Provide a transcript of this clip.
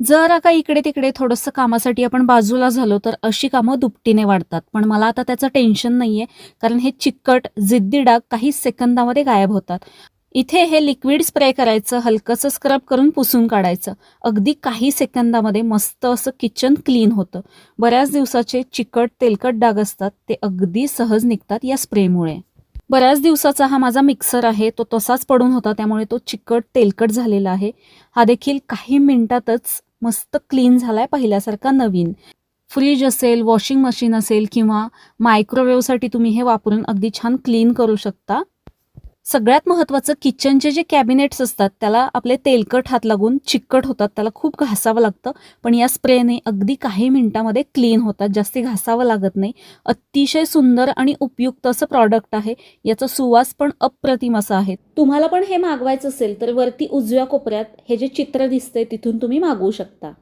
जर का इकडे तिकडे थोडंसं कामासाठी आपण बाजूला झालो तर अशी कामं दुपटीने वाढतात. पण मला आता त्याचं टेन्शन नाही आहे कारण हे चिकट जिद्दी डाग काही सेकंदामध्ये गायब होतात. इथे हे लिक्विड स्प्रे करायचं हलकंसं स्क्रब करून पुसून काढायचं. अगदी काही सेकंदामध्ये मस्त असं किचन क्लीन होतं. बऱ्याच दिवसाचे चिकट तेलकट डाग असतात ते अगदी सहज निघतात या स्प्रेमुळे बऱ्याच दिवसाचा हा माझा मिक्सर आहे तो तसाच पडून होता त्यामुळे तो चिकट तेलकट झालेला आहे. हा देखील काही मिनिटातच मस्त क्लीन झालाय पहिल्यासारखा नवीन. फ्रीज असेल वॉशिंग मशीन असेल किंवा मायक्रोवेव्हसाठी तुम्ही हे वापरून अगदी छान क्लीन करू शकता. सगळ्यात महत्त्वाचं किचनचे जे कॅबिनेट्स असतात त्याला आपले तेलकट हात लागून चिकट होतात त्याला खूप घासावं लागतं. पण या स्प्रेने अगदी काही मिनिटामध्ये क्लीन होतात जास्ती घासावं लागत नाही. अतिशय सुंदर आणि उपयुक्त असं प्रॉडक्ट आहे. याचा सुवास पण अप्रतिम असा आहे. तुम्हाला पण हे मागवायचं असेल तर वरती उजव्या कोपऱ्यात हे जे चित्र दिसतंय तिथून तुम्ही मागवू शकता.